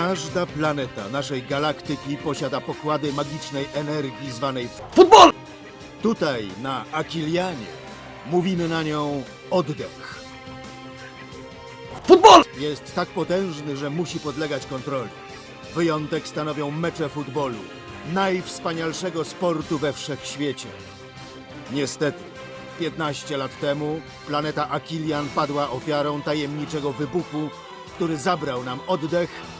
Każda planeta naszej galaktyki posiada pokłady magicznej energii zwanej Futbol! Tutaj, na Akilianie, mówimy na nią oddech. Futbol! Jest tak potężny, że musi podlegać kontroli. Wyjątek stanowią mecze futbolu, najwspanialszego sportu we wszechświecie. Niestety, 15 lat temu planeta Akilian padła ofiarą tajemniczego wybuchu, który zabrał nam oddech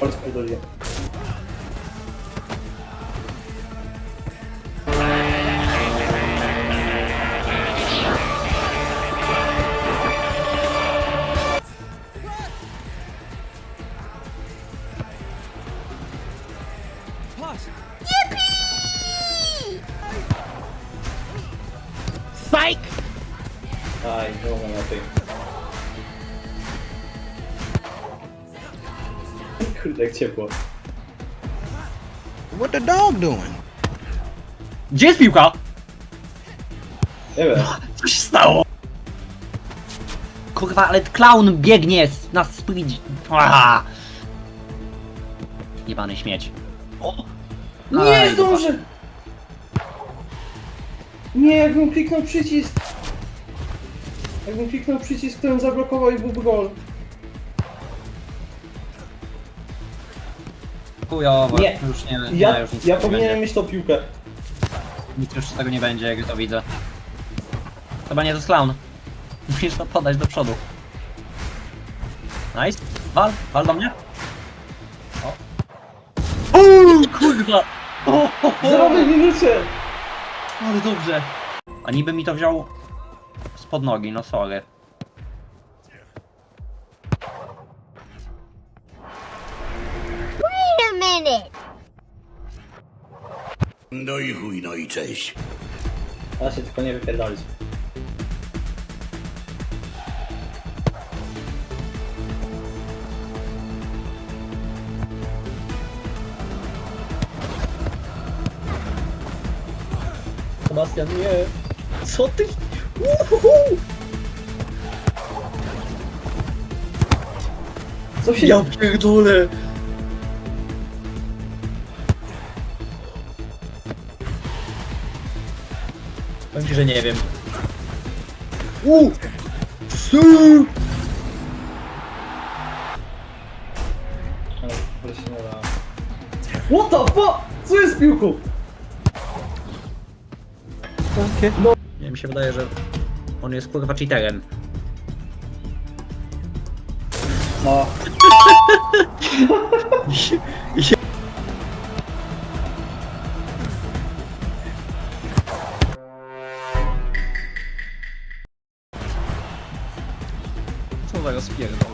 Chodź spierdoliłem. Psych! Aj, nie mogę na tej. Kurde, jak ciepło. What the dog doing? Gdzie jest piłka? Nie wiem. Co się stało? Kurwa, ale clown biegnie s- na speed. Aha! Jebany śmieć. O! Nie Aj, zdążę! Nie, jakbym kliknął przycisk. Jakbym kliknął przycisk, którym zablokował i byłby gol. Chujowo, Nie. już nie, nie Ja, już nic ja nie powinienem będzie. mieć tą piłkę. Nic już z tego nie będzie, jak to widzę. Chyba nie to jest clown. Musisz to podać do przodu. Nice. Wal, wal do mnie. O. Uuu, kurwa! O, ho. W zerowej minucie! Ale dobrze. A niby mi to wziął spod nogi, no sorry. Minute. No i chuj, no i cześć. A się tylko nie wypierdolić. Sebastian, nie! Co ty? Uhuhu! Co się... Ja pierdolę! Ci, że nie wiem. U! Su! What the fuck? Co jest z piłką? Nie, mi się wydaje, że on jest kurwa cheaterem. No. za rozpierdol?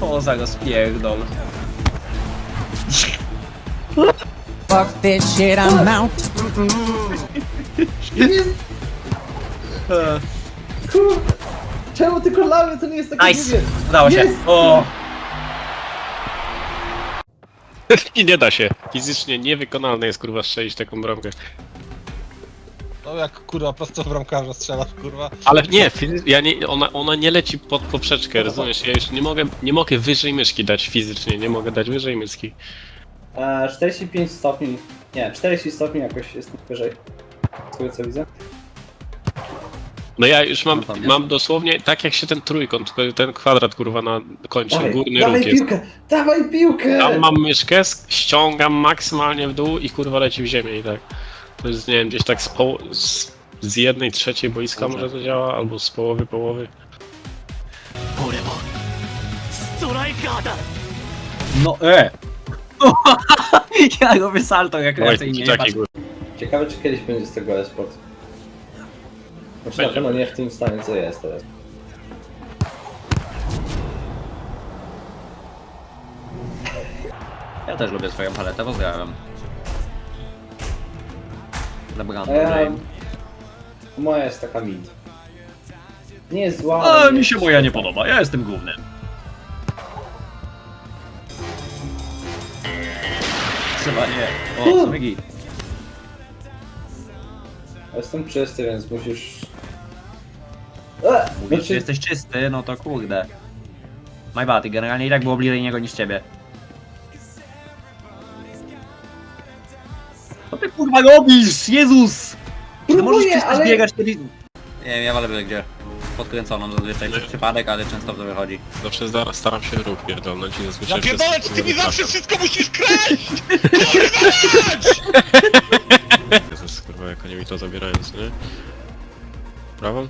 Co za rozpierdol? Fuck this shit, I'm out. Kur... Czemu tylko dla mnie to nie jest takie Nice! długie? Udało się. Jest! O! I nie da się. Fizycznie niewykonalne jest kurwa strzelić taką bramkę. No jak kurwa prosto w bramkarza strzelasz kurwa. Ale nie, fizy- ja nie ona, ona nie leci pod poprzeczkę, rozumiesz? Ja już nie mogę, nie mogę wyżej myszki dać fizycznie, nie mogę dać wyżej myszki. E, 45 stopni. Nie, 40 stopni jakoś jest wyżej. Z tego co widzę. No ja już mam, mam dosłownie tak jak się ten trójkąt, ten kwadrat kurwa na kończy, Dawaj, górny dawaj róg jest. piłkę! Dawaj piłkę! Tam mam myszkę, ściągam maksymalnie w dół i kurwa leci w ziemię i tak. To jest, nie wiem, gdzieś tak z, z, z jednej trzeciej boiska może to działa, albo z połowy połowy. No e! Ja go wysalto, jak Oj, lecę nie Ciekawe, czy kiedyś będzie z tego e-sport. Znaczy na pewno nie w tym stanie, co jest teraz. Ja też lubię swoją paletę, pozdrawiam. A ja... Jane. Moja jest taka mid. Nie jest zła. A ale mi nie się jest moja nie podoba, ja jestem główny. Chyba nie. O, sobie git. Jestem czysty, więc musisz... E, Mówisz, że znaczy, jesteś czysty, no to kurde. My bad, generalnie i tak było bliżej niego niż ciebie. Co ty kurwa robisz? Jezus! Ty możesz Próbuję, przestać ale- biegać wtedy... Nie wiem, ja wolę byle gdzie. Podkręconą zazwyczaj przez przypadek, ale często to wychodzi. Zawsze zda- staram się rób pierdolnąć i zazwyczaj... Ja pierdolę, czy ty mi zawsze wszystko musisz kraść! Jezus, kurwa, jak oni mi to zabierają, co nie? Prawą?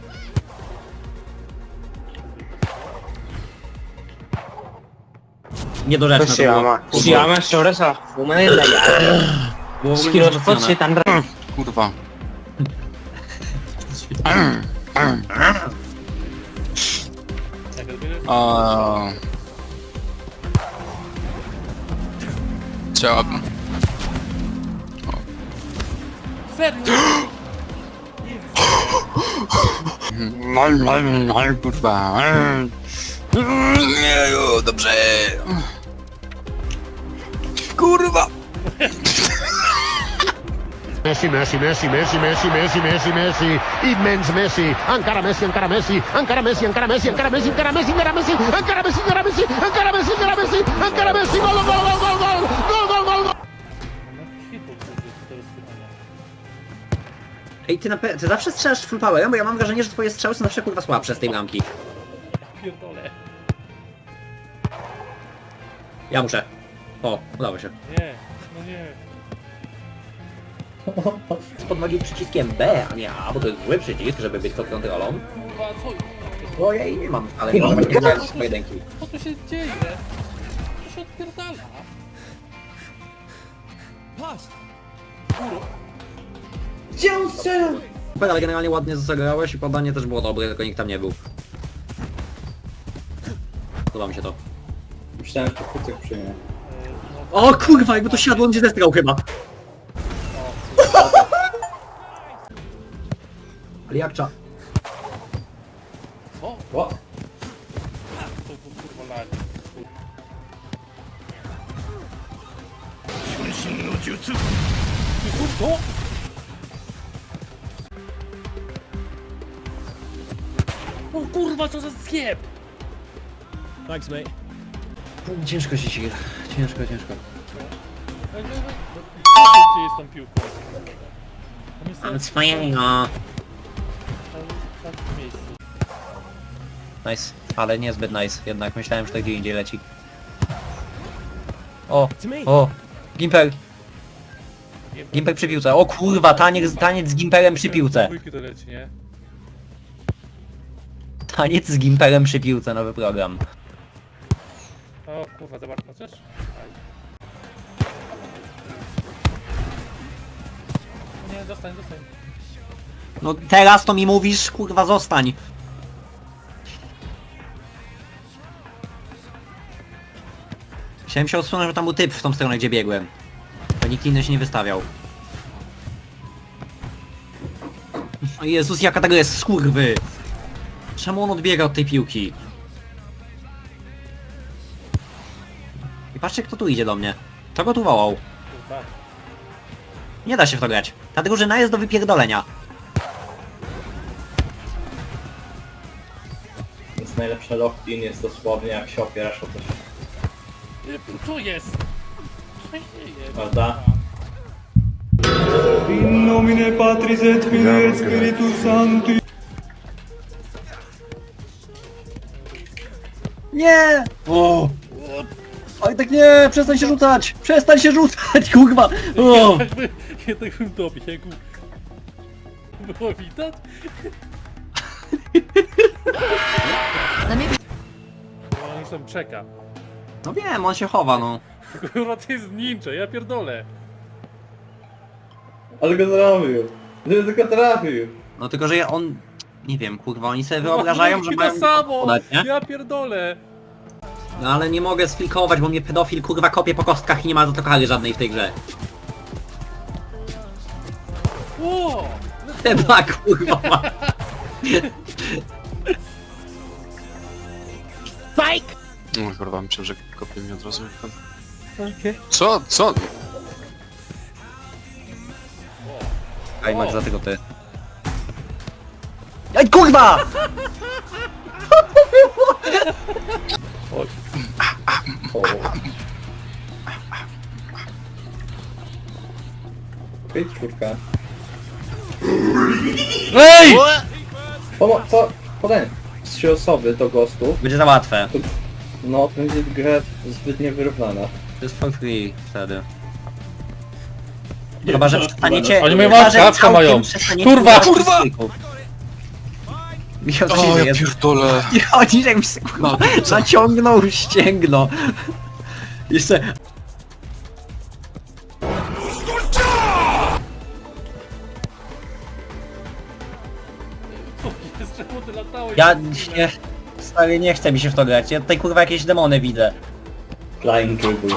Niedorzeczne to było. Si llama Soresa, fuma desde allá. Było w ogóle Skiro, co się tam... ra- hmm, Kurwa. Hmm. Hmm. A... Trzeba. Serio? Kurwa. Jeju, Dobrze. Kurwa. Messi, Messi, Messi, Messi, Messi, Messi, Messi, Messi, immens Messi, encara Messi, encara Messi, encara Messi, encara Messi, encara Messi, encara Messi, encara Messi, encara Messi, encara Messi, encara Messi, encara Messi, encara Messi, gol, gol, gol, gol, gol, gol, gol, gol, gol. Ej, ty, na pe- ty zawsze strzelasz full powerem, bo ja mam wrażenie, że twoje strzały są zawsze kurwa słabsze z tej bramki. Pierdolę. Ja muszę. O, udało się. Nie, no nie. Pod nogiem przyciskiem B, a nie A, bo to jest zły przycisk, żeby być pod kontrolą. Kurwa, co, Ojej, nie mam, ale nie mam nie grałem w pojedynki. co tu się dzieje? Co się odpierdala? Gdzie on strzela? Super, ale generalnie ładnie zagrałeś i podanie też było dobre, tylko nikt tam nie był. Podoba mi się to. Myślałem, że to kucyk przyjmie. O kurwa, jakby to siadło, on się zestrał chyba. Jakcza. O! O! Tu, tu, kurwa, lagi. Tu, tu, O kurwa, co za zjeb! Thanks, mate. Ciężko się siga. Ciężko, ciężko. Gdzie jest tą piłką? Tam jest- Od swojego w miejscu. Nice, ale niezbyt nice. Jednak myślałem, że to gdzie indziej leci. O, o, Gimper. Gimper przy piłce. O kurwa, taniec, taniec z Gimperem przy piłce. Dwójki to leci, nie? Taniec z Gimperem przy piłce, nowy program. O kurwa, zobacz, chcesz? Aj. Nie, dostań, dostań. No teraz to mi mówisz, kurwa zostań. Chciałem się odsunąć, że tam był typ w tą stronę, gdzie biegłem. To nikt inny się nie wystawiał. O Jezus, jaka tego jest skurwy! Czemu on odbiega od tej piłki? I patrzcie kto tu idzie do mnie. Kto go tu wołał? Nie da się w to grać. Ta drużyna jest do wypierdolenia. Najlepsze lock-in, jest dosłownie jak się opierasz o coś, Ty, Co jest? Co dzieje? prawda? Nie! O! Oj tak nie! Przestań się rzucać! Przestań się rzucać, kurwa! O! Jakby, jednak bym dobiegł. Było widać? Już tam czeka. No wiem, on się chowa, no. Kurwa, to jest ninja, ja pierdolę. Ale go trafił! Gdyby tylko trafił! No tylko, że ja- on... Nie wiem, kurwa, oni sobie wyobrażają, że Kurwa, mają to samo! podać, nie? Ja pierdolę. No ale nie mogę sfilkować, bo mnie pedofil kurwa kopie po kostkach i nie ma za to kary żadnej w tej grze. O! Chyba kurwa ma. No kurwa, myślę, że kopię mi od razu. jak tam. Co? Co? Ej, Max, za tego ty. Ej, kurwa! Być czwórka. EJ! Pomo- to, podaj trzy osoby do gostów. Będzie za łatwe. No, to będzie gra zbytnio wyrównana. To jest for free wtedy. Chyba, że przestaniecie... Oni mają chyba, że mają. przestaniecie Kurwa! używać Kurwa! Michał, O, ja pierdolę. Nie chodzi, jakbyś się kurwa zaciągnął ścięgno. Jeszcze... Ja nie... Stary, nie chce mi się w to grać. Ja tutaj kurwa jakieś demony widzę. Flying Cable.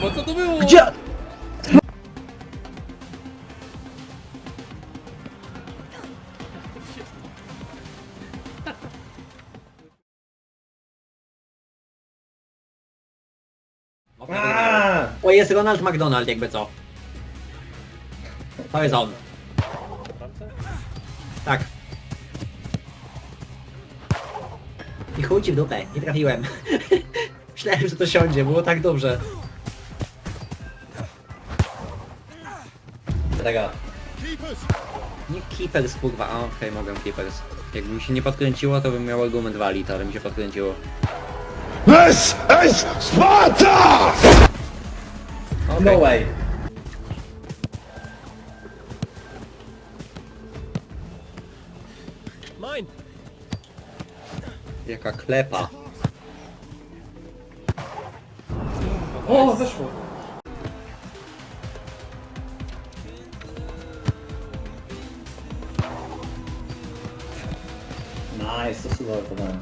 Kurwa, co to było? Gdzie? Aaaa! O, jest Ronald McDonald, jakby co. To jest on. Tak. I chuj ci w dupę, nie trafiłem. Myślałem, że to siądzie, było tak dobrze. Taka. Nie Keepers, kurwa, a okej, mogę Keepers. Jakby mi się nie podkręciło, to bym miał argument walit, ale mi się podkręciło. This is Sparta! No way. Jaka klepa. O, weszło. Nice, to super podałem.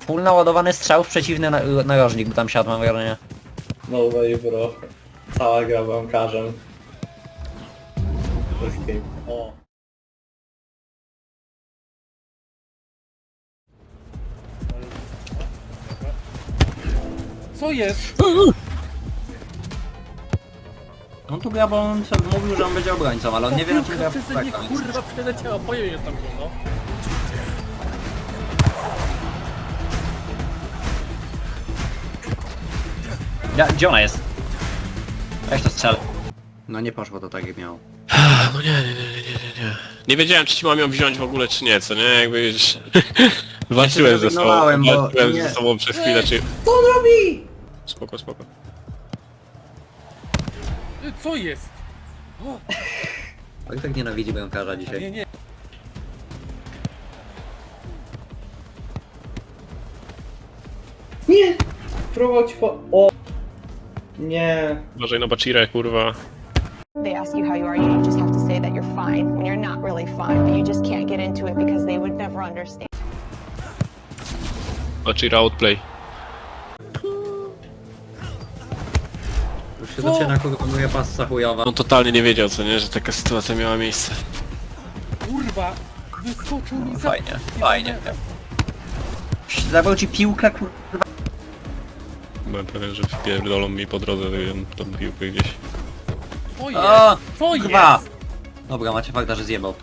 Full naładowany strzał w przeciwny na narożnik, bo tam siadł, mam wrażenie. No way, bro. Cała gra bramkarzem. Escape. O. Co jest? On tu gra, bo on sobie mówił, że on będzie obrońcą, ale on nie wie na czym gra w przeze nie tak, kurwa przeleciała, powiem jest tam no. Ja, gdzie ona jest? Weź to strzel. No nie poszło to tak jak miało. No nie, nie, nie, nie, nie, nie. Nie wiedziałem, czy ci mam ją wziąć w ogóle, czy nie, co nie? Jakby już... Walczyłem ze sobą, zrezygnowałem, bo walczyłem nie- ze sobą przez chwilę, czy... Co on robi? Spoko, spoko. Co jest? On tak nienawidzi dzisiaj. Nie, nie. Nie! Próbował ci po... O! Nie. Uważaj na Bachirę, kurwa. They ask you how you are, you just have to say that you're fine when you're not really fine, but you just can't get into it because they would never understand. Bachira outplay. Się zaczyna kurwa moja passa chujowa. On totalnie nie wiedział, co nie, że taka sytuacja miała miejsce. Kurwa! Wyskoczył mi za... Fajnie, fajnie. Zabrał ci piłkę kurwa. Byłem pewien, że wpierdolą mi po drodze ją- tą piłkę gdzieś. Co O, jest? Co kurwa! jest? Dobra, macie fakta, że zjebał.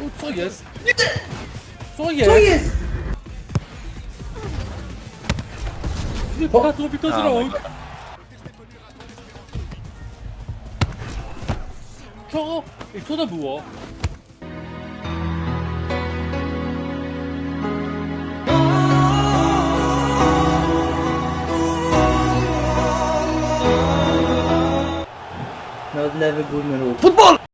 O, co jest? Co jest? Co jest? Wypadło mi to z A, rąk! Co? Ej, co to było? Nawet lewy górny róg.